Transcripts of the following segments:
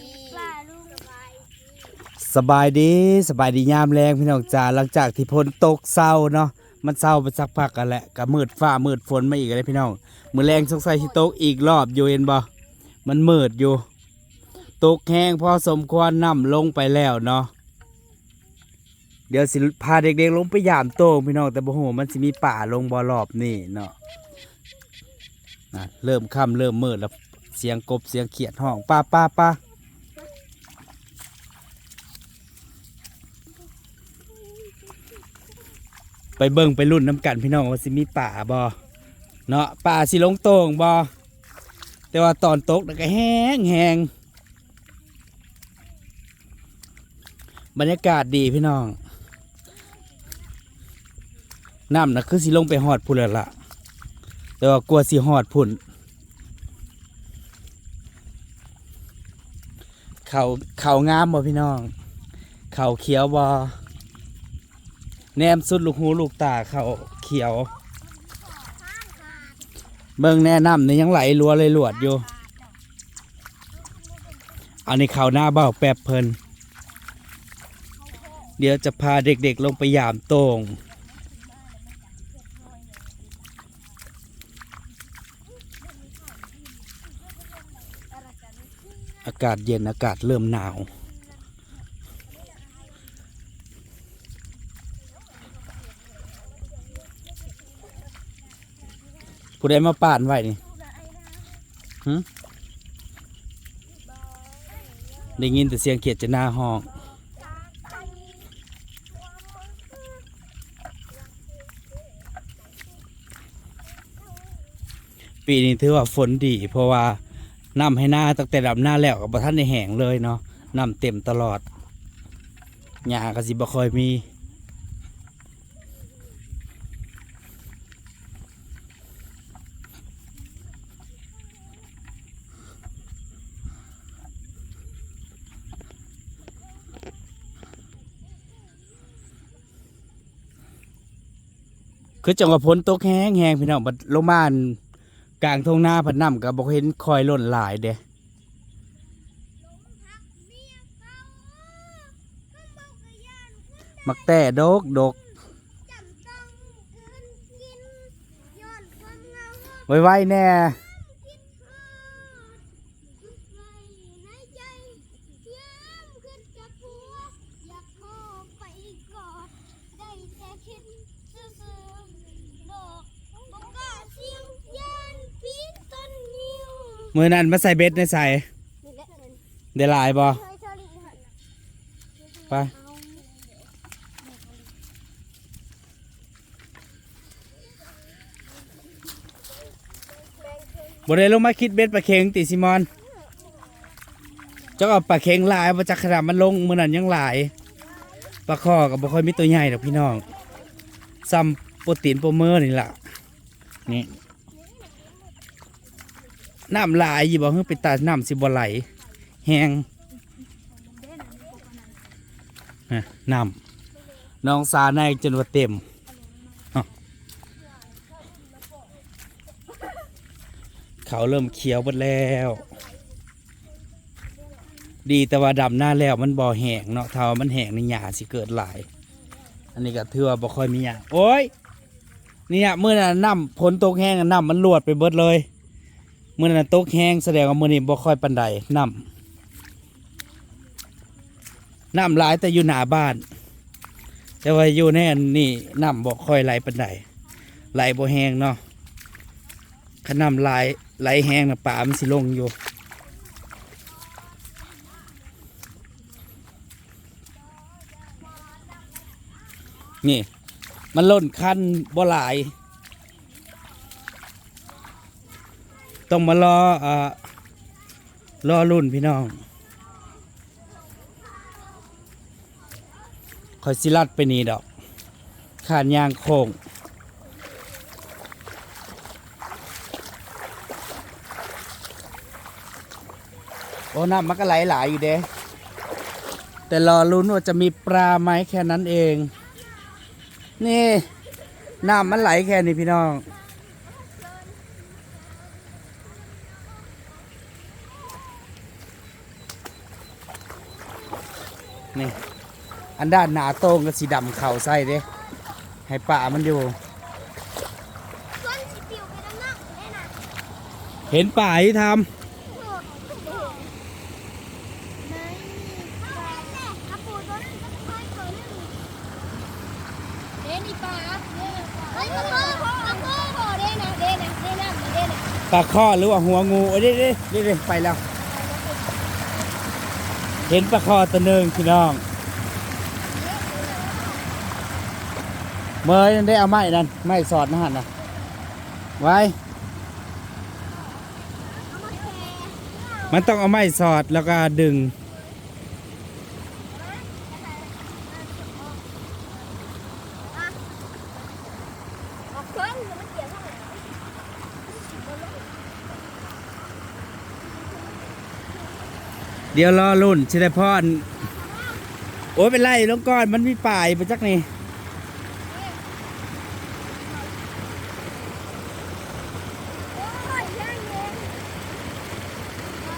ดีป้าลุงสบายดีสบายดียามแรงพี่น้องจ๋าหลังจากที่พ้นตกเศร้าเนาะมันเศร้าไปสักพักกันแหละก็มืดฟ้ามืดฝนมาอีกเลยพี่น้องมือแรงสงสัยที่ตกอีกรอบอยู่เห็นบ่มันมืดอยู่ ตกแห้งพอสมควรนํลงไปแล้วเนาะเดี๋ยวสิพาเด็กๆลงไปยามโต้งพี่น้องแต่บ่ฮู้มันสิมีป่าลงบ่รอบนี่เนาะนะเริ่มค่ำเริ่มมืดแล้วเสียงกบเสียงเขียดห้องป้าป้าป้า ไปเบิ่งไปรุ่นน้ำกันพี่น้องว่าสิมีป่าบ่เนาะป่าสิลงโต่งบ่แต่ว่าตอนตกน่ะก็แห้งแห้งบรรยากาศดีพี่น้องน้ำนะคือสิลงไปหอดพุ่นแล้วล่ะแต่ว่ากลัวสิหอดพุ่นเขาเขางามบ่พี่น้อง เขาเขียวบ่ แนมสุดลูกหูลูกตาเขาเขียว เบิ่งแนะนำเนี่ยยังไหลรัวเลยหลวดอยู่ อันนี้เขาหน้าเบ้าแปบเพลินเดี๋ยวจะพาเด็กๆลงไปยามโตงอากาศเย็นอากาศเริ่มหนาว ผู้ใดมาป่านไว้นี่หึได้ยินแต่เสียงเขียดจะหน้าห้อง ปีนี้ถือว่าฝนดี เพราะว่าน้ำให้หน้าตั้งแต่ดำหน้าแล้วกับท่านในแห้งเลยเนาะน้ำเต็มตลอดหญ้าก็สิบ่ค่อยมี คือจังหวะพ้นตกแห้งแห้งพี่น้องบัดลงมานกลางทงหน้าพัดน้ำกับบอกเห็นคอยล่นหลายเด้มักแต่ดกดกไว้ไว้แน่ มือนั้นมาใส่เบ็ดในใส่ได้หลายบ่ไปบ่ได้ลงมาคิดเบ็ดปลาเค็งติซิมอนเจ้าเอาปลาเค็งหลายบ่จักขนาดมันลงมือนั้นยังหลายปลาคอก็บ่ค่อยมีตัวใหญ่ดอกพี่น้องซ้ำโปรตีนโปรเมอร์นี่แหละนี่ น้ำลายอยู่บ่เฮือไปตาน้ำสิบ่ไหลแห้งน้ำน้องสาในจนว่าเต็มเขาเริ่มเขียวหมดแล้ว ดีแต่ว่าดำหน้าแล้วมันบ่อแห้งเนาะเท่ามันแห้งในหญ้าสิเกิดหลาย อันนี้ก็ถือว่าบ่ค่อยมีหญ้าโอ้ยเนี่ยเมื่อน้ำฝนตกแห้งน้ำมันลวดไปเบิดเลย มื่อนั้นตกแห้งแสดงว่ามื่อนี้บ่ค่อยปันใดน้ำน้ำหลายแต่อยู่หนาบ้าน แต่ว่าอยู่ในอันนี่น้ำบ่ค่อยไหลปันใดไหลบ่แห้งเนาะขน้ำไหลไหลแห้งนะป่ามันสิลงอยู่นี่ มันล่นคันบ่หลาย ต้องมารออ่ารอรุ่นพี่น้องคอยสิลัดไปนี่ดอก ขานยางโค้งโอ้น้ำมันก็ไหลหลายอยู่เด้ แต่รอลุ้นว่าจะมีปลาไหมแค่นั้นเอง นี่ น้ำมันไหลแค่นี้พี่น้อง นี่อันด้านหนาโต้งก็สีดำเข่าใส่เด้ให้ป่ามันอยู่ส่วนสิปิวไปด้านนอกได้นะเห็นป่าที่ทไม่มีปลาอาปูตัวนั้นก็ค่อยตัวนึงเดนี่ปลาเฮ้ยปลาปลาปลาปลาเดนะเดนะเดนะเดนะำปลาข้อหรือว่าหัวงูเอ้ยเด้เด้เด้เด้ไปแล้ว เห็นปลาคอตัวหนึ่งพี่น้อง เมยได้เอาไม้นั่นไม้สอดนะฮะนะไว้ มันต้องเอาไม้สอดแล้วก็ดึง ออกเครื่องมันเกี่ยวข้างหลัง เดี๋ยวรอรุ่นชิไดพรโอ้ยเป็นไรลงก่อนมันมีป่ายไปจักนี่โอ้ยย่างเย็นมา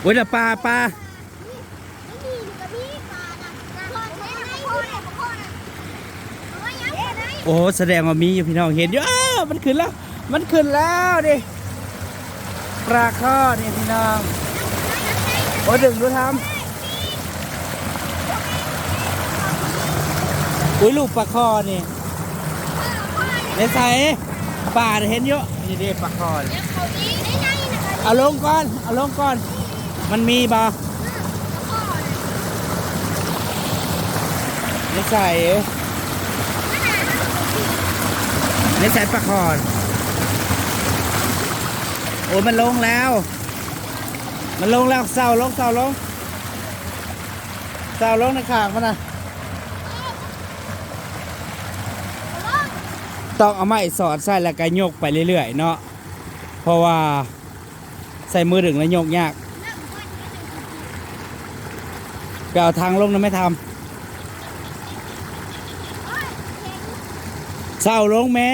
โอ้ยน่ะปลาปลาไม่มีอยู่กับพี่ปลาป่าโอ้แสดงว่ามีอยู่พี่น้องเห็นอยู่อ้ามันขึ้นแล้ว มันขึ้นแล้วดิ ปลาข้อนี่พี่น้องโอ้ดึงดูทำอุ้ยลูกปลาข้อนี่ในใส่ป่าเห็นเยอะนี่เด้ปลาข้อนี่แล้วเขาดีได้ไงนะคะเอาลงก่อนเอาลงก่อน มันมีบ่พ่อน่ะในใส่ในใส่ปลาข้อน โอ้มันลงแล้ว มันลงแล้วเสาลงเสาลงเสาลงในขางมันนะต้องเอาไม้สอดใส่แล้วก็ยกไปเรื่อยๆเนาะเพราะว่าใส่มือดึงแล้วยกยากไปเอาทางลงนะไม่ทำเสาลงแม่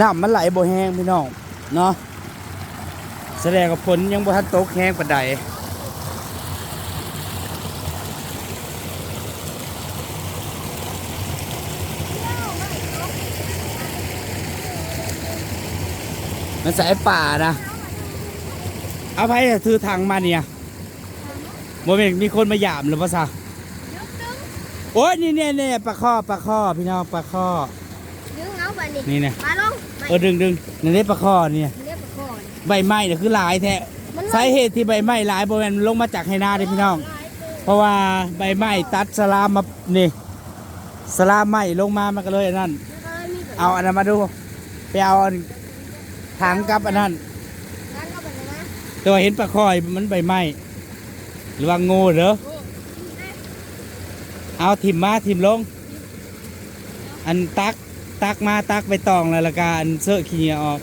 น้ำมันไหลบ่แห้งพี่น้องเนาะแสดงว่าฝนยังบ่ทันตกแห้งปานใดมันสายป่านะเอาไปถือทางมาเนี่ยโมเมนมีคนมาหยามหรือเปล่าซะโอ้ยนี่เนี่ยเนี่ยปลาข้อปลาข้อพี่น้องปลาข้อ ดึงเอาไปนี่นี่เนี่ยมาลงไปเออดึงดึงนี่ได้ปลาข้อเนี่ยเรียกก่อนใบไม้เนี่ยคือหลายแท้มันสาเหตุที่ใบไม้หลายบริเวณลงมาจากไหนาเด้อพี่น้อง เพราะว่าใบไม้ตัดสลามมานี่สลามไม้ลงมามันก็เลยอันนั้น เอาอันนั้นมาดูไปเอาอันถังกับอันนั้นงั้นก็เป็นนะแต่ว่าเห็นปลาคอยมันใบไม้หรือว่างูเหรอเอาถิ่มมาถิ่มลง อันตัก ตักมาตักไปตองแล้วละกาอันเสื้อขี้เหนียวออก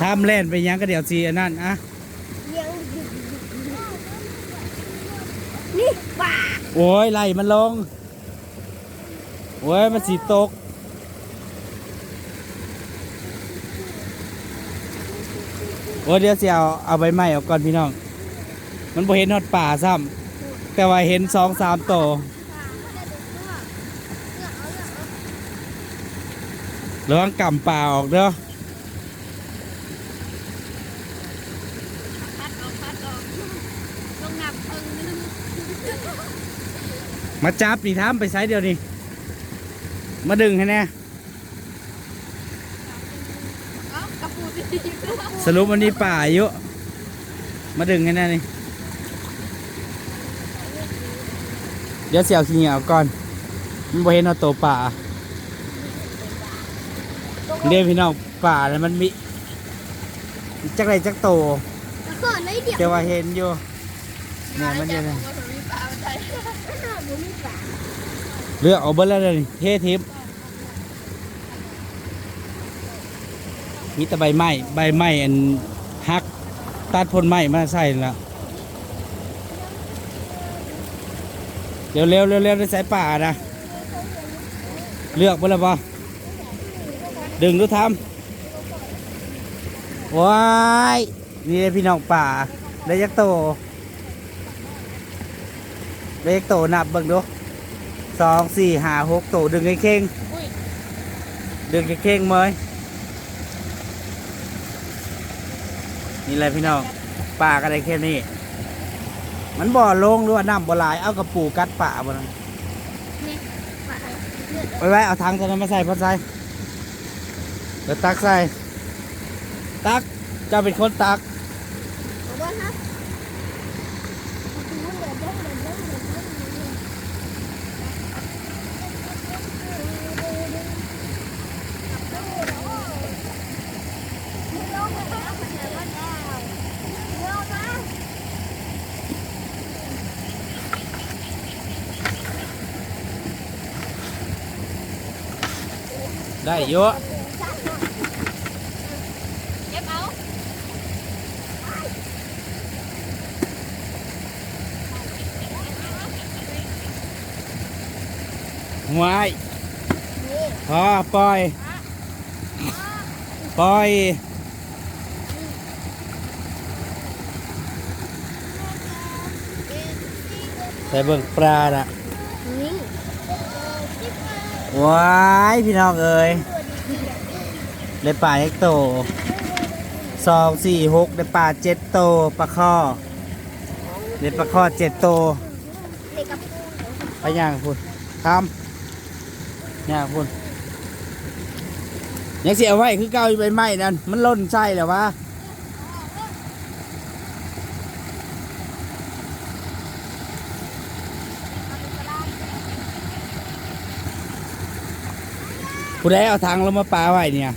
ทำเล่นไปหยังก็เดี๋ยวสีอันนั้นอะเลี้ยงนี่ป่าโอ้ยไล่มันลง โอ้ยมันสีตกโอ้ยเดี๋ยวสิเอาเอาใบไม้ออกก่อนพี่น้อง มันบ่เห็นนอดป่าซ้ำแต่ว่าเห็นสองสามโต ระวังกำป่าออกเด้อมาจับนี่ทำไปไซส์เดียวนี่มาดึงให้แน่สรุปวันนี้ป่าเยอะมาดึงให้แน่นี่เดี๋ยวเสี่ยวขี้เหนียวก่อนมันเห็นเอาตัวป่า เดี๋ยวพี่น้องป่าแล้วมันมีจักไรจักโตแล้วก็ในเดียวแต่ว่าเห็นอยู่เนี่ยมันอยู่เลยมีปลาใส่ผมมีปลาเลือกเอาเบิ้ลแล้วเลยเททิปมีแต่ใบไม้ใบไม้อันหักตัดพ่นไม้มาใส่แล้วเร็วเร็วเร็วเร็วในสายป่านะเลือกบ่ละบ่ ดึงดูทำว้ายนี่เลยพี่น้องป่าได้ยักษ์โตได้ยักษ์โตนับเบิ่งดูสองสี่ห้าหกโตดึงไอ้เข่งอุ้ยดึงไอ้เข่งเมยนี่เลยพี่น้องป่าก็ได้แค่นี้มันบ่อลงหรือว่าน้ำบ่หลายเอากระปูกัดป่าบ่นั่นนี่ปลาเลือดไว้ไว้เอาทางตัวนั้นมาใส่พอใส่ เดี๋ยวตักใส่ ตักเจ้าเป็นคนตักบอกว่าครับดูเหลือเยอะเหลือเยอะเหลือเยอะเหลือเยอะ ได้เยอะ เก็บเอา ไว้นี่พอปล่อย ปล่อยใส่เบิ่งปลาน่ะนี่ว้ายพี่น้องเอ้ยได้ปลาเฮกโตสองสี่หกได้ปลาเจ็ดโตปลาข้อได้ปลาข้อเจ็ดโตเด็กกับไปย่างพุ่นทำ ย่างพุ่นยังเสียไว้คือเก่าอยู่ใบไม้นั่นมันล่นไส้แล้ววะผู้ใดเอาทางลงมาปลาไว้เนี่ย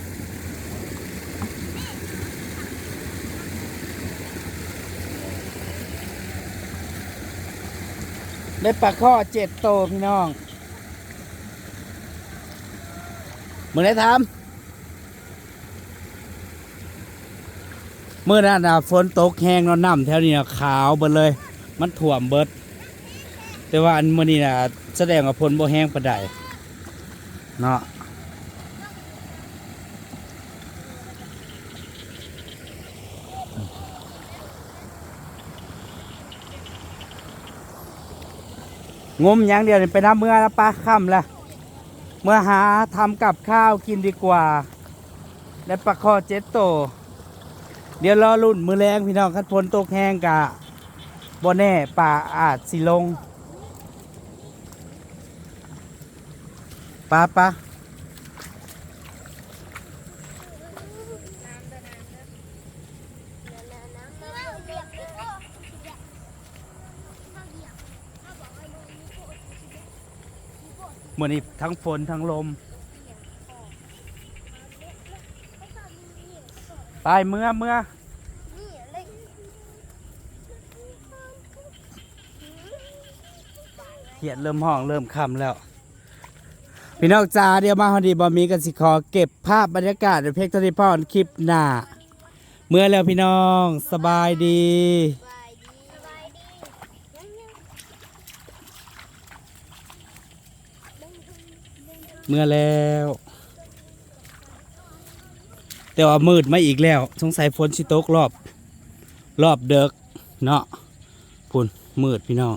ได้ปลาข้อเจ็ดโตพี่น้อง มึงได้ทำเมื่อนั้นนะฝนตกแห้งนอนน้ำแถวนี้นะขาวเบิดเลย มันถ่วมเบิด แต่ว่าอันมื่อนี้นะแสดงว่าฝนบ่แห้งปานใดเนาะงมอย่างเดียวไปน้ำเมื่อแล้วปะค่ำละเมื่อหาทำกับข้าวกินดีกว่า และปลาคอเจ็ดโต เดี๋ยวรอรุ่นมือแรงพี่น้องคันพนตกแห้งกะบ่แน่ป่าอาจสิลงปลาปลา เมื่อนี้ทั้งฝนทั้งลมไปเมื่อเมื่อนี่เขียดเริ่มห้องเริ่มคำแล้ว พี่น้องจ้าเดี๋ยวมาฮอดีบอมีกันสิขอเก็บภาพบรรยากาศในเพลงทนิพรคลิปหน้า เมื่อแล้วพี่น้องสบายดี สบายดีสบายดียังยัง เมื่อแล้ว แต่ว่ามืดมาอีกแล้ว สงสัยฝนสิตกรอบ รอบเดิกเนาะพุ่นมืดพี่น้อง